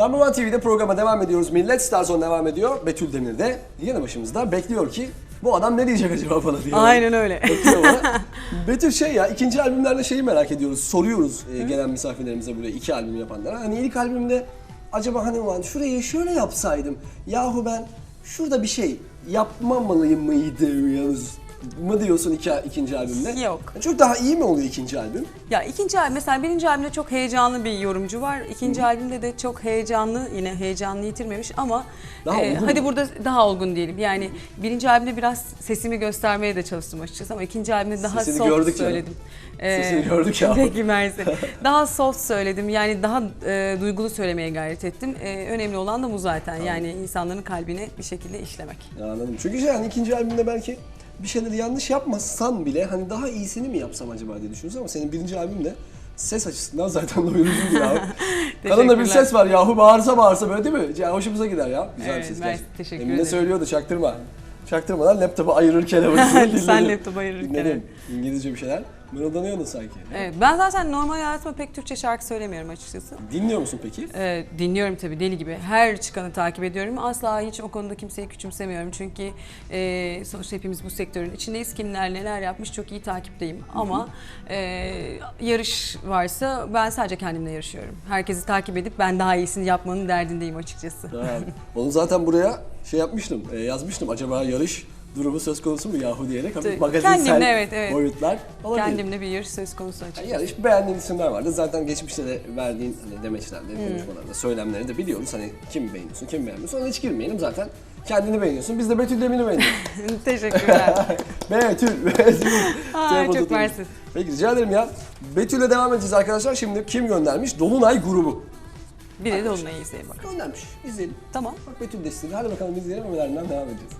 Number One TV'de programa devam ediyoruz. Millet Star Zone devam ediyor. Betül Demir de yanı başımızda bekliyor ki bu adam ne diyecek acaba bana diye. Aynen öyle. Bakıyor bana. Betül şey ya ikinci albümlerde şeyi merak ediyoruz. Soruyoruz e, gelen misafirlerimize buraya iki albüm yapanlara. Hani ilk albümde acaba hani ulan şurayı şöyle yapsaydım. Yahu ben şurada bir şey yapmamalıyım mıydı yalnız mı diyorsun iki, ikinci albümde? Yok. Çok daha iyi mi oluyor ikinci albüm? Ya ikinci albüm mesela birinci albümde çok heyecanlı bir yorumcu var. İkinci albümde de çok heyecanlı yine heyecanını yitirmemiş ama Daha e, hadi mu? burada daha olgun diyelim. Yani birinci albümde biraz sesimi göstermeye de çalıştım açıkçası ama ikinci albümde daha Sesini soft gördük ya. söyledim. E, Sesini gördük ya. Peki. Daha soft söyledim. Yani daha e, duygulu söylemeye gayret ettim. E, önemli olan da bu zaten. Yani insanların kalbine bir şekilde işlemek. Ya anladım. Çünkü hani ikinci albümde belki bir şeyleri yanlış yapmasan bile hani daha iyisini mi yapsam acaba diye düşünüyorsun ama senin birinci albümde ses açısından zaten doyurucuydu ya. Kadında bir ses var yahu bağırsa bağırsa böyle değil mi? Ya hoşumuza gider ya. Güzel Evet, bir ses Mersi, gerçekten. teşekkür Demin de ederim. söylüyordu çaktırma. Çaktırmadan laptopu ayırırken. Sen laptopu ayırırken, Dinledim. İngilizce bir şeyler. Mırıldanıyordun sanki. Evet, ben zaten normal hayatımda pek Türkçe şarkı söylemiyorum açıkçası. Dinliyor musun peki? Ee, dinliyorum tabii deli gibi. Her çıkanı takip ediyorum. Asla hiç o konuda kimseyi küçümsemiyorum. Çünkü e, sonuçta hepimiz bu sektörün içindeyiz. Kimler neler yapmış çok iyi takipteyim. Ama e, yarış varsa ben sadece kendimle yarışıyorum. Herkesi takip edip ben daha iyisini yapmanın derdindeyim açıkçası. Ha, Onu zaten buraya şey yapmıştım, e, yazmıştım. Acaba yarış durumu söz konusu mu yahu diyerek hafif magazinsel kendimle, evet, evet. boyutlar olabilir. Kendimle bir yarış söz konusu açıkçası. yarış beğendiğin isimler vardı. Zaten geçmişte de verdiğin hani demeçlerde, Hmm. konuşmalarda, söylemleri de biliyoruz. Hani kim beğeniyorsun, kim beğenmiyorsun. Ona hiç girmeyelim zaten. Kendini beğeniyorsun. Biz de Betül Demir'i beğeniyoruz. Teşekkürler. Betül, Betül. Ay, Telefon çok tutulmuş. mersi. Peki rica ederim ya. Betül'le devam edeceğiz arkadaşlar. Şimdi kim göndermiş? Dolunay grubu. Bir de Dolunay'ı izleyin bak. Göndermiş. İzleyelim. Tamam. Bak Betül de istedi. Hadi bakalım izleyelim. Ömelerinden devam edeceğiz.